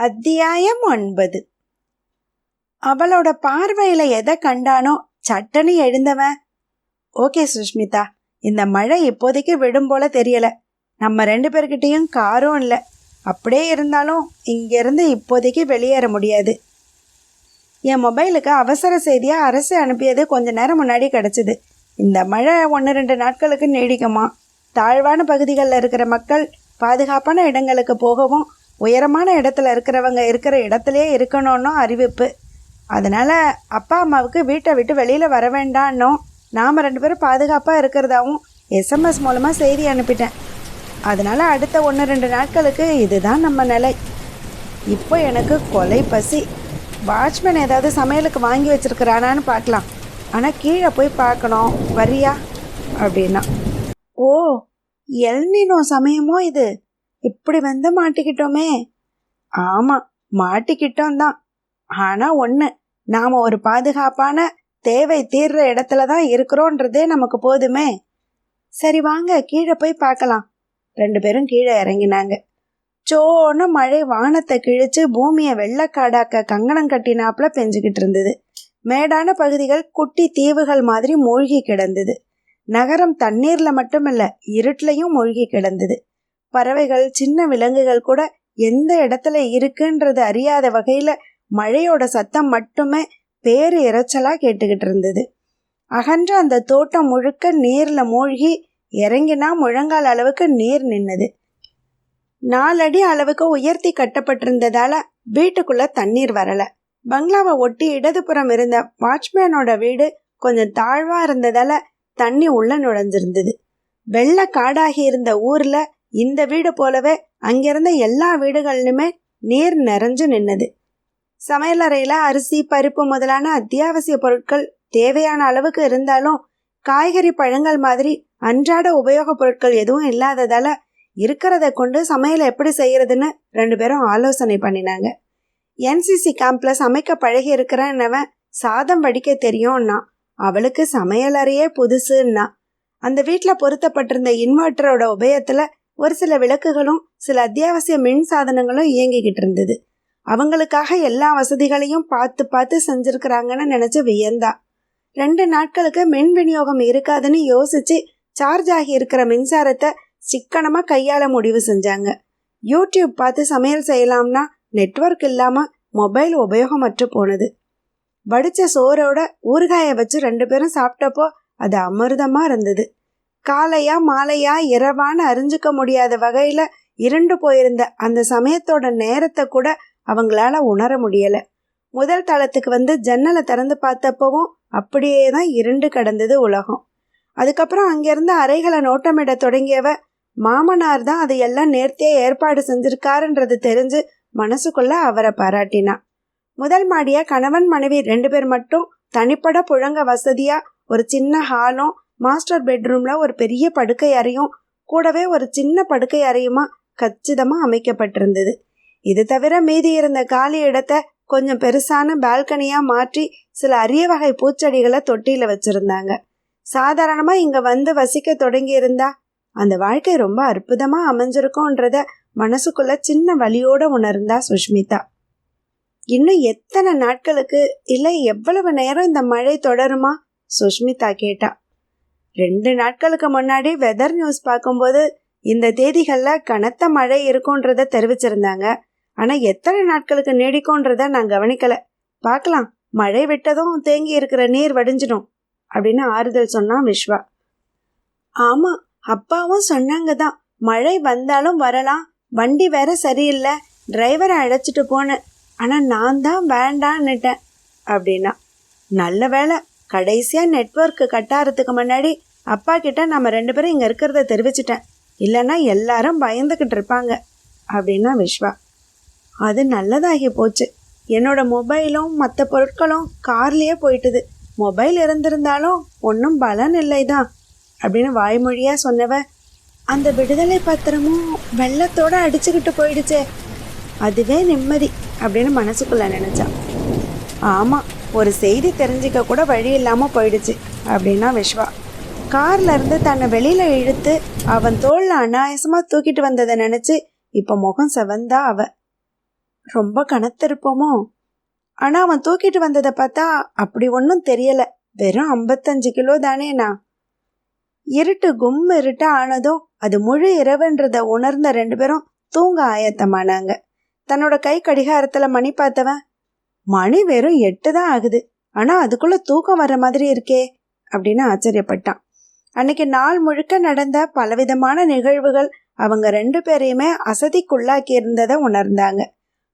அத்தியாயம் ஒன்பது. அவளோட பார்வையில எதை கண்டானோ சட்டனு எழுந்தவன். ஓகே சுஷ்மிதா இந்த மழை இப்போதைக்கு விடும் போல தெரியல. நம்ம ரெண்டு பேர்கிட்டையும் காரும் இல்லை. அப்படியே இருந்தாலும் இங்கிருந்து இப்போதைக்கு வெளியேற முடியாது. என் மொபைலுக்கு அவசர செய்தியாக அரசு அனுப்பியது கொஞ்ச நேரம் முன்னாடி கிடச்சிது. இந்த மழை ஒன்று ரெண்டு நாட்களுக்கு நீடிக்குமா? தாழ்வான பகுதிகளில் இருக்கிற மக்கள் பாதுகாப்பான இடங்களுக்கு போகவும் உயரமான இடத்துல இருக்கிறவங்க இருக்கிற இடத்துலையே இருக்கணும்னு அறிவிப்பு. அதனால் அப்பா அம்மாவுக்கு வீட்டை விட்டு வெளியில் வர வேண்டான்னும். நாம் ரெண்டு பேரும் பாதுகாப்பாக இருக்கிறதாவும் எஸ்எம்எஸ் மூலமாக செய்தி அனுப்பிட்டேன். அதனால் அடுத்த ஒன்று ரெண்டு நாட்களுக்கு இதுதான் நம்ம நிலை. இப்போ எனக்கு கொலை பசி. வாட்ச்மேன் ஏதாவது சமையலுக்கு வாங்கி வச்சுருக்கிறானான்னு பார்க்கலாம். ஆனால் கீழே போய் பார்க்கணும். வரியா? அப்படின்னா. ஓ எல்னினோ சமயமோ இது? இப்படி வந்து மாட்டிக்கிட்டோமே. ஆமாம் மாட்டிக்கிட்டோம் தான் ஆனால் ஒன்று நாம் ஒரு பாதுகாப்பான தேவை தீர்ற இடத்துல தான் இருக்கிறோன்றதே நமக்கு போதுமே. சரி வாங்க கீழே போய் பார்க்கலாம். ரெண்டு பேரும் கீழே இறங்கினாங்க. சோன்னு மழை வானத்தை கிழிச்சு பூமியை வெள்ளக்காடாக்க கங்கணம் கட்டினாப்புல பெஞ்சுக்கிட்டு இருந்தது. மேடான பகுதிகள் குட்டி தீவுகள் மாதிரி மூழ்கி கிடந்தது. நகரம் தண்ணீர்ல மட்டுமில்ல இருட்டிலையும் மூழ்கி கிடந்தது. பறவைகள் சின்ன விலங்குகள் கூட எந்த இடத்துல இருக்குன்றது அறியாத வகையில் மழையோட சத்தம் மட்டுமே பேர் இறைச்சலாக கேட்டுக்கிட்டு இருந்தது. அகன்ற அந்த தோட்டம் முழுக்க நீரில் மூழ்கி இறங்கினா முழங்கால் அளவுக்கு நீர் நின்னது. நாலடி அளவுக்கு உயர்த்தி கட்டப்பட்டிருந்ததால வீட்டுக்குள்ள தண்ணீர் வரல. பங்களாவை ஒட்டி இடதுபுறம் இருந்த வாட்ச்மேனோட வீடு கொஞ்சம் தாழ்வா இருந்ததால தண்ணி உள்ள நுழைஞ்சிருந்தது. வெள்ள காடாகி இருந்த ஊர்ல இந்த வீடு போலவே அங்கிருந்த எல்லா வீடுகளிலுமே நீர் நிறைஞ்சு நின்னது. சமையலறையில் அரிசி பருப்பு முதலான அத்தியாவசிய பொருட்கள் தேவையான அளவுக்கு இருந்தாலும் காய்கறி பழங்கள் மாதிரி அன்றாட உபயோகப் பொருட்கள் எதுவும் இல்லாததால இருக்கிறத கொண்டு சமையலை எப்படி செய்யறதுன்னு ரெண்டு பேரும் ஆலோசனை பண்ணினாங்க. என்சிசி கேம்ப்ல சமைக்க பழகி இருக்கிறன்னவன் சாதம் வடிக்க தெரியும்னா அவளுக்கு சமையலறையே புதுசுன்னா அந்த வீட்டில் பொருத்தப்பட்டிருந்த இன்வெர்ட்டரோட உபயத்தில் ஒரு சில விளக்குகளும் சில அத்தியாவசிய மின் சாதனங்களும் இயங்கிக்கிட்டு இருந்தது. அவங்களுக்காக எல்லா வசதிகளையும் பார்த்து பார்த்து செஞ்சுருக்குறாங்கன்னு நினச்சி வியந்தா. ரெண்டு நாட்களுக்கு மின் விநியோகம் இருக்காதுன்னு யோசிச்சு சார்ஜ் ஆகி இருக்கிற மின்சாரத்தை சிக்கனமாக கையாள முடிவு செஞ்சாங்க. யூடியூப் பார்த்து சமையல் செய்யலாம்னா நெட்வொர்க் இல்லாமல் மொபைல் உபயோகமற்று போனது. வடிச்ச சோறோட ஊறுகாயை வச்சு ரெண்டு பேரும் சாப்பிட்டப்போ அது அமிர்தமாக இருந்தது. காலையா மாலையா இரவான்னு அறிஞ்சிக்க முடியாத வகையில் இருண்டு போயிருந்த அந்த சமயத்தோட நேரத்தை கூட அவங்களால உணர முடியலை. முதல் தளத்துக்கு வந்து ஜன்னலை திறந்து பார்த்தப்பவும் அப்படியே தான் இருண்டு கடந்தது உலகம். அதுக்கப்புறம் அங்கேருந்து அறைகளை நோட்டமிட தொடங்கியவ மாமனார் தான் அதையெல்லாம் நேர்த்தியே ஏற்பாடு செஞ்சிருக்காருன்றது தெரிஞ்சு மனசுக்குள்ள அவரை பாராட்டினா. முதல் மாடியா கணவன் மனைவி ரெண்டு பேர் மட்டும் தனிப்பட புழங்க வசதியா ஒரு சின்ன ஹாலும் மாஸ்டர் பெட்ரூம்ல ஒரு பெரிய படுக்கை அறையும் கூடவே ஒரு சின்ன படுக்கை அறையுமா கச்சிதமாக அமைக்கப்பட்டிருந்தது. இது தவிர மீதி இருந்த காலி இடத்த கொஞ்சம் பெருசான பால்கனியாக மாற்றி சில அரிய வகை பூச்செடிகளை தொட்டியில் வச்சுருந்தாங்க. சாதாரணமாக இங்கே வந்து வசிக்க தொடங்கியிருந்தா அந்த வாழ்க்கை ரொம்ப அற்புதமாக அமைஞ்சிருக்கோன்றத மனசுக்குள்ள சின்ன வழியோடு உணர்ந்தா சுஷ்மிதா. இன்னும் எத்தனை நாட்களுக்கு இல்லை எவ்வளவு நேரம் இந்த மழை தொடருமா? சுஷ்மிதா கேட்டா. ரெண்டு நாட்களுக்கு முன்னாடி வெதர் நியூஸ் பார்க்கும்போது இந்த தேதிகளில் கனத்த மழை இருக்கும்ன்றத தெரிவிச்சிருந்தாங்க. ஆனால் எத்தனை நாட்களுக்கு நீடிக்கும்ன்றத நான் கவனிக்கலை. பார்க்கலாம். மழை விட்டதும் தேங்கி இருக்கிற நீர் வடிஞ்சிடும் அப்படின்னு ஆறுதல் சொன்னான் விஸ்வா ஆமாம் அப்பாவும் சொன்னாங்க தான். மழை வந்தாலும் வரலாம். வண்டி வேற சரியில்லை. டிரைவரை அழைச்சிட்டு போனேன். ஆனால் நான் தான் வேண்டான்னுட்டேன் அப்படின்னா. நல்ல வேலை கடைசியாக நெட்ஒர்க்கு கட்டாரத்துக்கு முன்னாடி அப்பா கிட்ட நம்ம ரெண்டு பேரும் இங்கே இருக்கிறத தெரிவிச்சிட்டேன். இல்லைன்னா எல்லாரும் பயந்துக்கிட்டு இருப்பாங்க அப்படின்னா விஸ்வா. அது நல்லதாகி போச்சு. என்னோட மொபைலும் மற்ற பொருட்களும் கார்லேயே போயிட்டுது. மொபைல் இருந்திருந்தாலும் ஒன்றும் பலன் இல்லை தான் அப்படின்னு வாய்மொழியாக சொன்னவ அந்த விடுதலை பத்திரமும் வெள்ளத்தோடு அடிச்சுக்கிட்டு போயிடுச்சே அதுவே நிம்மதி அப்படின்னு மனசுக்குள்ளே நினச்சான் ஆமாம் ஒரு செய்தி தெரிஞ்சிக்க கூட வழி இல்லாமல் போயிடுச்சு அப்படின்னா விஸ்வா. கார்ல இருந்து தன்னை வெளியில இழுத்து அவன் தோல்ல அனாயசமா தூக்கிட்டு வந்ததை நினைச்சு இப்ப முகம் செவந்தா அவ. ரொம்ப கனத்திருப்போமோ? ஆனா அவன் தூக்கிட்டு வந்ததை பார்த்தா அப்படி ஒன்றும் தெரியல. வெறும் ஐம்பத்தஞ்சு கிலோ தானேண்ணா இருட்டு கும் இருட்டா ஆனதும் அது முழு இரவுன்றத உணர்ந்த ரெண்டு பேரும் தூங்க ஆயத்தமானாங்க. தன்னோட கை கடிகாரத்துல மணி பார்த்தவன் மணி வெறும் எட்டு தான் ஆகுது. ஆனா அதுக்குள்ள தூக்கம் வர மாதிரி இருக்கே அப்படின்னு ஆச்சரியப்பட்டான். அன்னைக்கு நாள் முழுக்க நடந்த பலவிதமான நிகழ்வுகள் அவங்க ரெண்டு பேரையுமே அசதிக்குள்ளாக்கி இருந்ததை உணர்ந்தாங்க.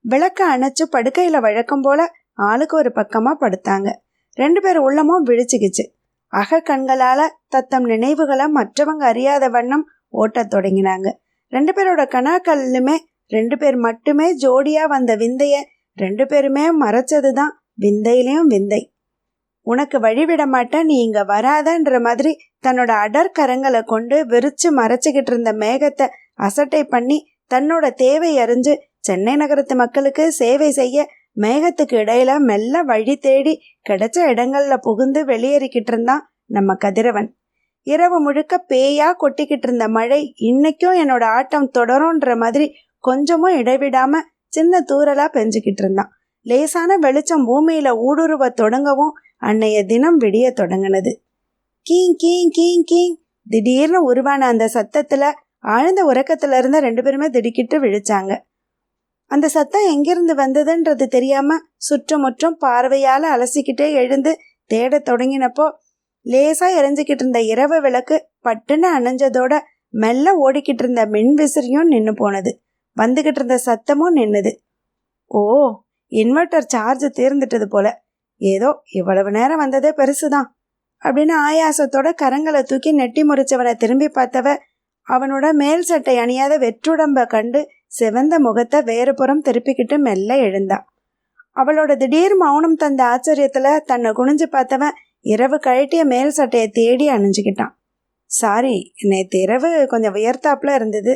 விளக்க அணைச்சு படுக்கையில் வழக்கம் போல ஆளுக்கு ஒரு பக்கமாக படுத்தாங்க. ரெண்டு பேர் உள்ளமும் விழிச்சுக்கிச்சு. அக கண்களால் தத்தம் நினைவுகளை மற்றவங்க அறியாத வண்ணம் ஓட்டத் தொடங்கினாங்க. ரெண்டு பேரோட கணாக்கல்லுமே ரெண்டு பேர் மட்டுமே ஜோடியாக வந்த விந்தைய ரெண்டு பேருமே மறைச்சது தான் விந்தையிலையும் விந்தை. உனக்கு வழிவிட மாட்டேன் நீ இங்கே வராதன்ற மாதிரி தன்னோட அடர் கரங்களை கொண்டு விரிச்சு மறைச்சிக்கிட்டு இருந்த மேகத்தை அசட்டை பண்ணி தன்னோட தேவை அறிஞ்சு சென்னை நகரத்து மக்களுக்கு சேவை செய்ய மேகத்துக்கு இடையில மெல்ல வழி தேடி கிடைச்ச இடங்கள்ல புகுந்து வெளியேறிக்கிட்டு இருந்தான் நம்ம கதிரவன். இரவு முழுக்க பேயா கொட்டிக்கிட்டு இருந்த மழை இன்னைக்கும் என்னோட ஆட்டம் தொடரும்ன்ற மாதிரி கொஞ்சமும் இடைவிடாம சின்ன தூரலா பெஞ்சுக்கிட்டு இருந்தான். லேசான வெளிச்சம் பூமியில ஊடுருவ தொடங்கவும் அன்னைய தினம் விடிய தொடங்கினது. கீங் கீங் கீங் கீங். திடீர்னு உருவான அந்த சத்தத்துல ஆழ்ந்த உறக்கத்துல இருந்த ரெண்டு பேருமே திடுக்கிட்டு விழிச்சாங்க. அந்த சத்தம் எங்கிருந்து வந்ததுன்றது தெரியாம சுற்றமுற்றும் பார்வையால அலசிக்கிட்டே எழுந்து தேட தொடங்கினப்போ லேசா எரிஞ்சுக்கிட்டு இருந்த இரவு விளக்கு பட்டுன்னு அணைஞ்சதோட மெல்ல ஓடிக்கிட்டு இருந்த மின் விசிறியும் நின்று போனது. வந்துகிட்டு இருந்த சத்தமும் நின்னுது. ஓ இன்வெர்டர் சார்ஜ் தீர்ந்துட்டது போல ஏதோ இவ்வளவு நேரம் வந்ததே பெருசுதான் அப்படின்னு ஆயாசத்தோட கரங்களை தூக்கி நெட்டி முறிச்சவனை திரும்பி பார்த்தவ அவனோட மேல் சட்டை அணியாத வெற்றுடம்ப கண்டு சிவந்த முகத்தை வேறு புறம் திருப்பிக்கிட்டு மெல்ல எழுந்தா. அவளோட திடீர் மௌனம் தந்த ஆச்சரியத்தில் தன்னை குனிஞ்சு பார்த்தவன் இரவு கழட்டிய மேல் சட்டையை தேடி அணிஞ்சுக்கிட்டான். சாரி நேற்று இரவு கொஞ்சம் உயர்த்தாப்புல இருந்தது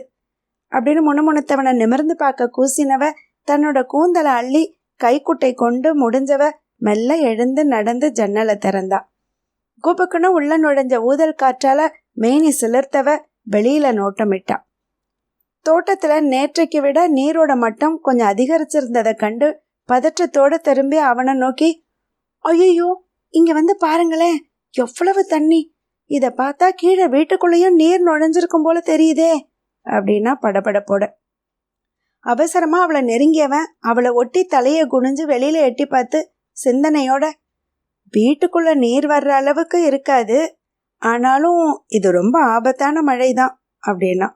அப்படின்னு முணுமுணுத்தவனை நிமிர்ந்து பார்க்க கூசினவ தன்னோட கூந்தலை அள்ளி கைக்குட்டை கொண்டு முடிஞ்சவ மெல்ல எழுந்து நடந்து ஜன்னலை திறந்தா. குபுக்குன்னு உள்ள நுழைஞ்ச ஊதல் காற்றால மேனி சிலிர்த்தவ வெளியில நோட்டமிட்டா. தோட்டத்துல நேற்றைக்கு விட நீரோட மட்டம் கொஞ்சம் அதிகரிச்சிருந்ததை கண்டு பதற்றத்தோட திரும்பி அவனை நோக்கி ஐயோ இங்க வந்து பாருங்களேன் எவ்வளவு தண்ணி. இதை பார்த்தா கீழே வீட்டுக்குள்ளேயும் நீர் நுழைஞ்சிருக்கும் போல தெரியுதே அப்படின்னா படபடப்போட. அவசரமாக அவளை நெருங்கியவன் அவளை ஒட்டி தலையை குனிஞ்சு வெளியில் எட்டி பார்த்து சிந்தனையோட வீட்டுக்குள்ள நீர் வர்ற அளவுக்கு இருக்காது. ஆனாலும் இது ரொம்ப ஆபத்தான மழை தான் அப்படின்னா.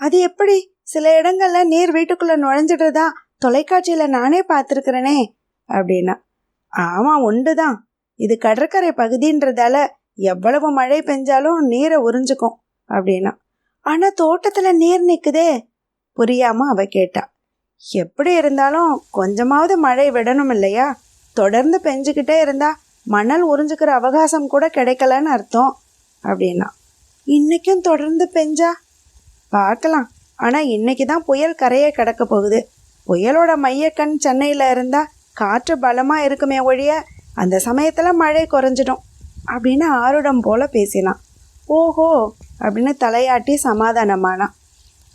அது எப்படி? சில இடங்கள்ல நீர் வீட்டுக்குள்ள நுழைஞ்சிடுறதா? தொலைக்காட்சியில நானே பார்த்துருக்கிறேனே அப்படின்னா. ஆமா உண்டுதான். இது கடற்கரை பகுதின்றதால எவ்வளவு மழை பெஞ்சாலும் நீரை உறிஞ்சுக்கும் அப்படின்னா. ஆனால் தோட்டத்தில் நீர் நிற்குதே புரியாம அவ கேட்டா. எப்படி இருந்தாலும் கொஞ்சமாவது மழை விடணும் இல்லையா? தொடர்ந்து பெஞ்சுக்கிட்டே இருந்தா மணல் உறிஞ்சுக்கிற அவகாசம் கூட கிடைக்கலன்னு அர்த்தம் அப்படின்னா. இன்னைக்கும் தொடர்ந்து பெஞ்சா? பார்க்கலாம். ஆனால் இன்னைக்கு தான் புயல் கரையை கிடக்க போகுது. புயலோட மையக்கண் சென்னையில் இருந்தால் காற்று பலமாக இருக்குமே ஒழிய அந்த சமயத்தில் மழை குறைஞ்சிடும் அப்படின்னு ஆருடம் போல பேசினான். ஓஹோ அப்படின்னு தலையாட்டி சமாதானமானான்.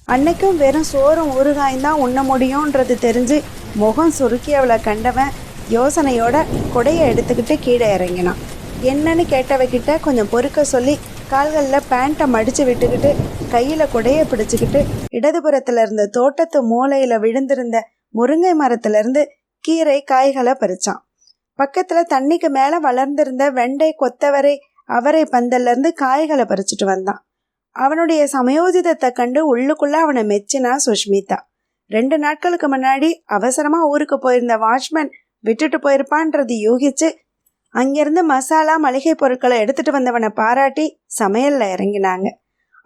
அன்னைக்கும் வெறும் சோறும் ஊறுகாயும் தான் உண்ண முடியும்ன்றது தெரிஞ்சு முகம் சுருக்கி அவளை கண்டவன் யோசனையோட கொடையை எடுத்துக்கிட்டு கீழே இறங்கினான். என்னன்னு கேட்டவகிட்ட கொஞ்சம் பொறுக்க சொல்லி கால்களில் பேண்ட்டை மடித்து விட்டுக்கிட்டு கையில் கொடையை பிடிச்சிக்கிட்டு இடதுபுறத்தில் இருந்த தோட்டத்து மூலையில் விழுந்திருந்த முருங்கை மரத்துலேருந்து கீரை காய்களை பறிச்சான். பக்கத்தில் தண்ணிக்கு மேலே வளர்ந்திருந்த வெண்டை கொத்தவரை அவரை பந்தல்லேருந்து காய்களை பறிச்சிட்டு வந்தான். அவனுடைய சமயோஜிதத்தை கண்டு உள்ளுக்குள்ள அவனை மெச்சினா சுஷ்மிதா. ரெண்டு நாட்களுக்கு முன்னாடி அவசரமாக ஊருக்கு போயிருந்த வாட்ச்மேன் விட்டுட்டு போயிருப்பான்றது யூகிச்சு அங்கிருந்து மசாலா மளிகை பொருட்களை எடுத்துட்டு வந்தவனை பாராட்டி சமையல்ல இறங்கினாங்க.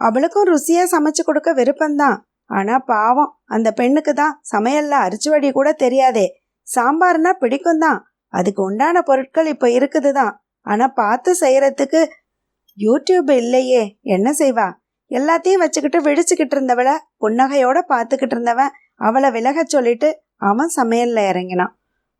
அவளுக்கும் ருசியா சமைச்சு கொடுக்க விருப்பம்தான். ஆனா பாவம் அந்த பெண்ணுக்கு தான் சமையல்ல அரிச்சுவடி கூட தெரியாதே. சாம்பார்னா பிடிக்கும் தான் அதுக்கு உண்டான பொருட்கள் இப்போ இருக்குது தான் ஆனா பார்த்து செய்யறதுக்கு யூடியூப் இல்லையே என்ன செய்வா? எல்லாத்தையும் வச்சுக்கிட்டு விழிச்சுக்கிட்டு இருந்தவளை புன்னகையோட பார்த்துக்கிட்டு இருந்தவன் அவளை விலக சொல்லிட்டு அவன் சமையலில் இறங்கினான்.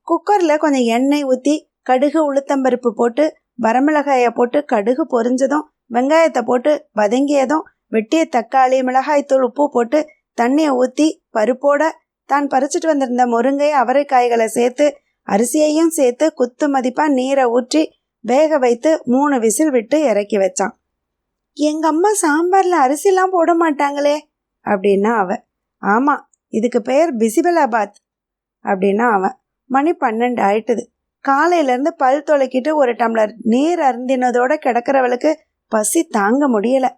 குக்கரில் கொஞ்சம் எண்ணெய் ஊற்றி கடுகு உளுத்தம்பருப்பு போட்டு வரமிளகாயை போட்டு கடுகு பொரிஞ்சதும் வெங்காயத்தை போட்டு வதங்கியதும் வெட்டிய தக்காளி மிளகாய்த்தூள் உப்பு போட்டு தண்ணியை ஊற்றி பருப்போட தான் பறிச்சிட்டு வந்திருந்த முருங்கை அவரைக்காய்களை சேர்த்து அரிசியையும் சேர்த்து குத்து மதிப்பாக நீரை ஊற்றி வேக வைத்து மூணு விசில் விட்டு இறக்கி வச்சான். எங்க அம்மா சாம்பார்ல அரிசிலாம் போட மாட்டாங்களே? அப்படின்னா அவ. ஆமா இதுக்கு பெயர் பிசிபலாபாத். அப்படின்னா அவன் மணி பன்னெண்டு ஆயிட்டுது. காலையிலேருந்து பல் தொலைக்கிட்டு ஒரு டம்ளர் நீர் அருந்தினதோட கிடக்கிறவளுக்கு பசி தாங்க முடியல.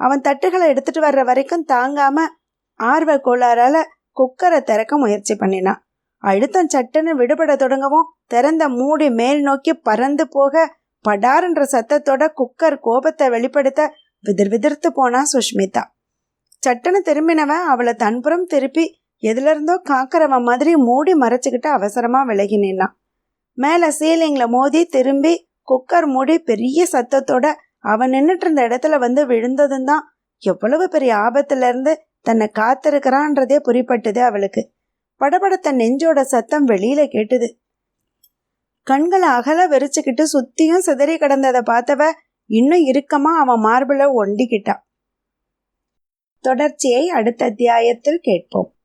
அவன் தட்டுகளை எடுத்துகிட்டு வர்ற வரைக்கும் தாங்காமல் ஆர்வ கோளாறால் குக்கரை திறக்க முயற்சி பண்ணினான். அழுத்தம் சட்டுன்னு விடுபட தொடங்கவும் திறந்த மூடி மேல் நோக்கி பறந்து போக படார்ன்ற சத்தத்தோட குக்கர் கோபத்தை வெளிப்படுத்த விதிர் விதிர்த்து போனா சுஷ்மிதா. சட்டுன்னு திரும்பினவன் அவளை தன்புறம் திருப்பி எதுலேருந்தோ காக்கிறவன் மாதிரி மூடி மறைச்சிக்கிட்டு அவசரமாக விலகி நின்னான் மேலே சீலிங்கில் மோதி திரும்பி குக்கர் மூடி பெரிய சத்தத்தோட அவன் நின்றுட்டு இருந்த இடத்துல வந்து விழுந்ததும் தான் எவ்வளவு பெரிய ஆபத்துலேருந்து தன்னை காத்திருக்கிறான்றதே புரிப்பட்டது அவளுக்கு. படபடத்த நெஞ்சோட சத்தம் வெளியில கேட்டுது. கண்களை அகல வெறிச்சுக்கிட்டு சுத்தியும் சிதறி கிடந்ததை பார்த்தவ இன்னும் இறுக்கமா அவன் மார்பிள ஒண்டிக்கிட்டான். தொடர்ச்சியை அடுத்த அத்தியாயத்தில் கேட்போம்.